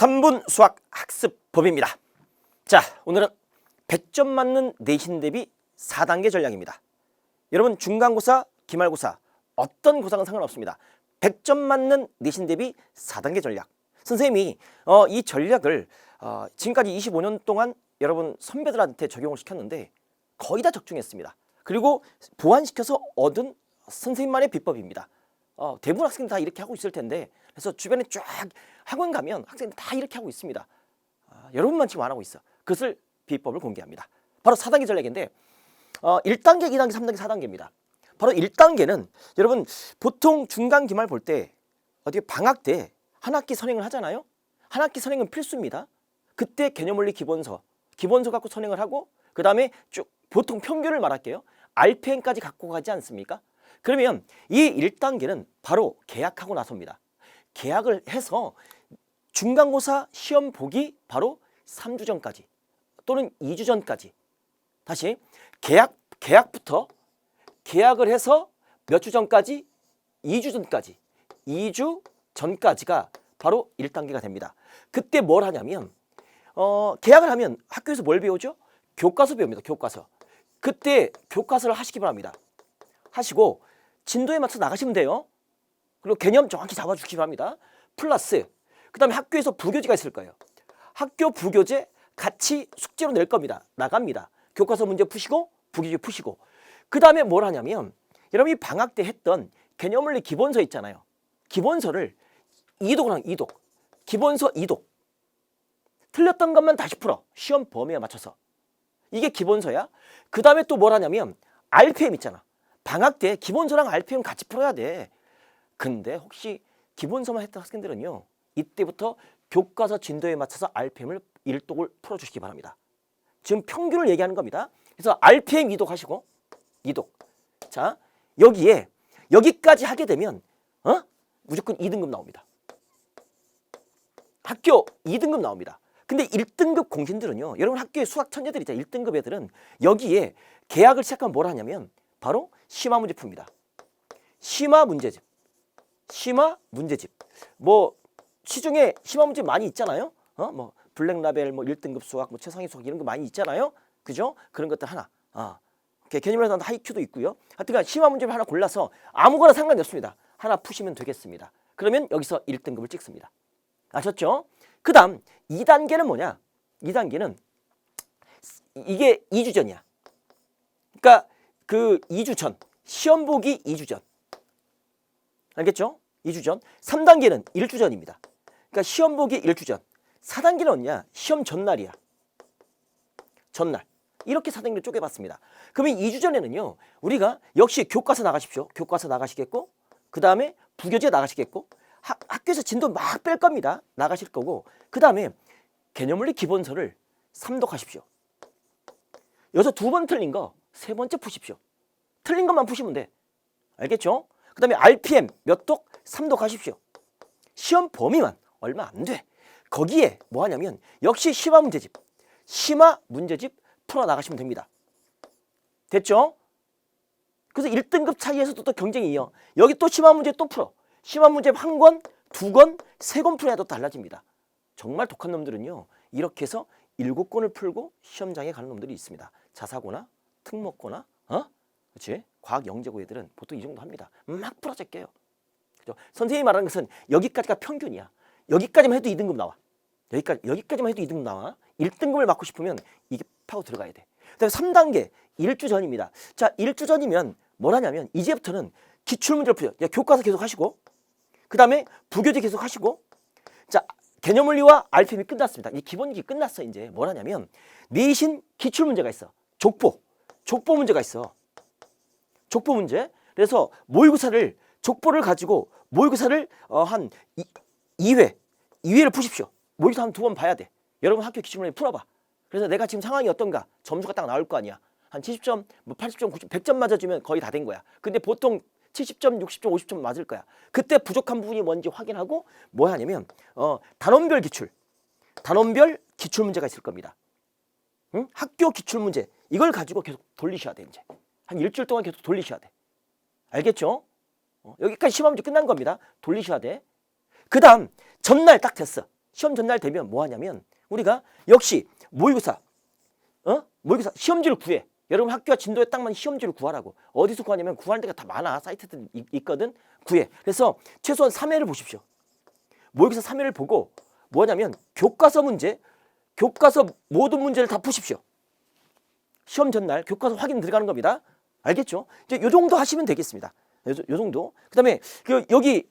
3분 수학 학습법입니다. 자, 오늘은 100점 맞는 내신 대비 4단계 전략입니다. 여러분 중간고사, 기말고사 어떤 고사는 상관없습니다. 100점 맞는 내신 대비 4단계 전략. 선생님이 어, 이 전략을 어, 지금까지 25년 동안 여러분 선배들한테 적용을 시켰는데 거의 다 적중했습니다. 그리고 보완시켜서 얻은 선생님만의 비법입니다. 어, 대부분 학생들 다 이렇게 하고 있을 텐데 그래서 주변에 쫙 학원 가면 학생들 다 이렇게 하고 있습니다. 아, 여러분만 지금 안 하고 있어. 그것을 비법을 공개합니다. 바로 4단계 전략인데 어, 1단계, 2단계, 3단계, 4단계입니다. 바로 1단계는 여러분 보통 중간 기말 볼 때 어떻게 방학 때 한 학기 선행을 하잖아요. 한 학기 선행은 필수입니다. 그때 개념원리 기본서, 기본서 갖고 선행을 하고 그 다음에 쭉 보통 평균을 말할게요. RPM까지 갖고 가지 않습니까? 그러면 이 1단계는 바로 계약하고 나서입니다. 계약을 해서 중간고사 시험 보기 바로 3주 전까지 또는 2주 전까지 다시 계약 계약부터 계약을 해서 몇 주 전까지 2주 전까지 2주 전까지가 바로 1단계가 됩니다. 그때 뭘 하냐면 어, 계약을 하면 학교에서 뭘 배우죠? 교과서 배웁니다. 교과서. 그때 교과서를 하시기 바랍니다. 하시고 진도에 맞춰 나가시면 돼요. 그리고 개념 정확히 잡아주시기 바랍니다. 플러스 그 다음에 학교에서 부교재가 있을 거예요. 학교 부교재 같이 숙제로 낼 겁니다. 나갑니다. 교과서 문제 푸시고 부교재 푸시고 그 다음에 뭘 하냐면 여러분이 방학 때 했던 개념 원리 기본서 있잖아요. 기본서를 이독을 하는 이독. 기본서 이독. 틀렸던 것만 다시 풀어. 시험 범위에 맞춰서. 이게 기본서야. 그 다음에 또 뭘 하냐면 RPM 있잖아. 방학 때 기본서랑 RPM 같이 풀어야 돼. 근데 혹시 기본서만 했던 학생들은요. 이때부터 교과서 진도에 맞춰서 RPM을 일독을 풀어주시기 바랍니다. 지금 평균을 얘기하는 겁니다. 그래서 RPM 이독하시고 이독. 자 여기에 여기까지 하게 되면 어 무조건 2등급 나옵니다. 학교 2등급 나옵니다. 근데 1등급 공신들은요. 여러분 학교에 수학 천재들 있잖아요. 1등급 애들은 여기에 계약을 시작하면 뭘 하냐면 바로 심화 문제 풉니다. 심화 문제집. 심화 문제집. 뭐 시중에 심화 문제 많이 있잖아요. 어? 뭐 블랙라벨 뭐 1등급 수학 뭐 최상위 수학 이런 거 많이 있잖아요. 그죠? 그런 것들 하나. 아. 하는 하이큐도 있고요. 하여튼간 심화 문제를 하나 골라서 아무거나 상관이 없습니다. 하나 푸시면 되겠습니다. 그러면 여기서 1등급을 찍습니다. 아셨죠? 그 다음 2단계는 뭐냐? 2단계는 이게 2주 전이야. 그러니까 그 2주 전, 시험 보기 2주 전. 알겠죠? 2주 전. 3단계는 1주 전입니다. 그러니까 시험 보기 1주 전. 4단계는 뭐냐? 시험 전날이야. 전날. 이렇게 4단계를 쪼개봤습니다. 그러면 2주 전에는요. 우리가 역시 교과서 나가십시오. 교과서 나가시겠고 그 다음에 부교재 나가시겠고 학, 학교에서 진도 막 뺄 겁니다. 나가실 거고 그 다음에 개념원리 기본서를 삼독하십시오. 여기서 두 번 틀린 거 세 번째 푸십시오. 틀린 것만 푸시면 돼. 알겠죠? 그 다음에 RPM 몇 독? 삼독하십시오. 시험 범위만 얼마 안 돼. 거기에 뭐 하냐면 역시 심화 문제집, 심화 문제집 풀어 나가시면 됩니다. 됐죠? 그래서 1등급 차이에서도 또 경쟁이 이어. 여기 또 심화 문제 또 풀어. 심화 문제 한 권, 두 권, 세 권 풀어야 또 달라집니다. 정말 독한 놈들은요. 이렇게 해서 일곱 권을 풀고 시험장에 가는 놈들이 있습니다. 자사고나 특목고나 어? 그렇지? 과학 영재고 애들은 보통 이 정도 합니다. 막 풀어제껴요. 그죠? 선생님이 말하는 것은 여기까지가 평균이야. 여기까지만 해도 2등급 나와. 여기까지 여기까지만 해도 2등급 나와. 1등급을 맞고 싶으면 이게 파고 들어가야 돼. 그다음에 3단계 일주 전입니다. 자, 일주 전이면 뭘 하냐면 이제부터는 기출 문제를. 야, 교과서 계속 하시고 그다음에 부교재 계속 하시고 자, 개념 원리와 RPM이 끝났습니다. 이 기본기 끝났어 이제. 뭘 하냐면 내신 기출 문제가 있어. 족보. 족보 문제가 있어. 족보 문제. 그래서 모의고사를 족보를 가지고 모의고사를 어, 한 이, 2회, 2회를 푸십시오. 모의고사 한 두 번 봐야 돼. 여러분 학교 기출문제 풀어봐. 그래서 내가 지금 상황이 어떤가 점수가 딱 나올 거 아니야. 한 70점, 뭐 80점, 90점, 100점 맞아주면 거의 다 된 거야. 근데 보통 70점, 60점, 50점 맞을 거야. 그때 부족한 부분이 뭔지 확인하고 뭐 하냐면 어, 단원별 기출, 단원별 기출 문제가 있을 겁니다. 응? 학교 기출 문제 이걸 가지고 계속 돌리셔야 돼 이제 한 일주일 동안 계속 돌리셔야 돼. 알겠죠? 어, 여기까지 시험 문제 끝난 겁니다. 돌리셔야 돼. 그 다음 전날 딱 됐어. 시험 전날 되면 뭐 하냐면 우리가 역시 모의고사 어? 모의고사 시험지를 구해. 여러분 학교와 진도에 딱만 시험지를 구하라고. 어디서 구하냐면 구하는 데가 다 많아. 사이트들 있- 있거든. 구해. 그래서 최소한 3회를 보십시오. 모의고사 3회를 보고 뭐냐면 교과서 문제, 교과서 모든 문제를 다 푸십시오. 시험 전날 교과서 확인 들어가는 겁니다. 알겠죠? 이제 요 정도 하시면 되겠습니다. 요, 요 정도. 그다음에 그 여기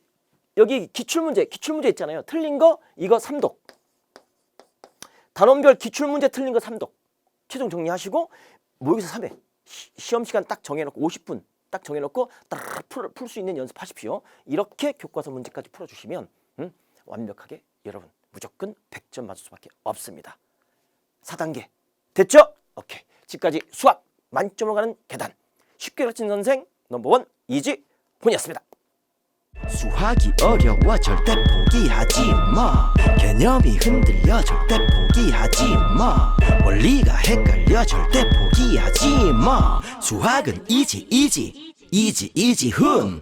여기 기출 문제, 기출 문제 있잖아요. 틀린 거 이거 3독. 단원별 기출 문제 틀린 거 3독. 최종 정리하시고 모의고사 3회. 시, 시험 시간 딱 정해놓고 50분 딱 정해놓고 딱 풀 수 있는 연습하십시오. 이렇게 교과서 문제까지 풀어주시면 음, 완벽하게 여러분 무조건 100점 맞을 수밖에 없습니다. 4단계 됐죠? 오케이. 지금까지 수학 만점으로 가는 계단. 쉽게 가르친 선생 넘버원 이지훈이었습니다. 수학이 어려워 절대 포기하지 마. 개념이 흔들려 절대 포기하지 마. 원리가 헷갈려 절대 포기하지 마. 수학은 이지 이지 이지 이지 훈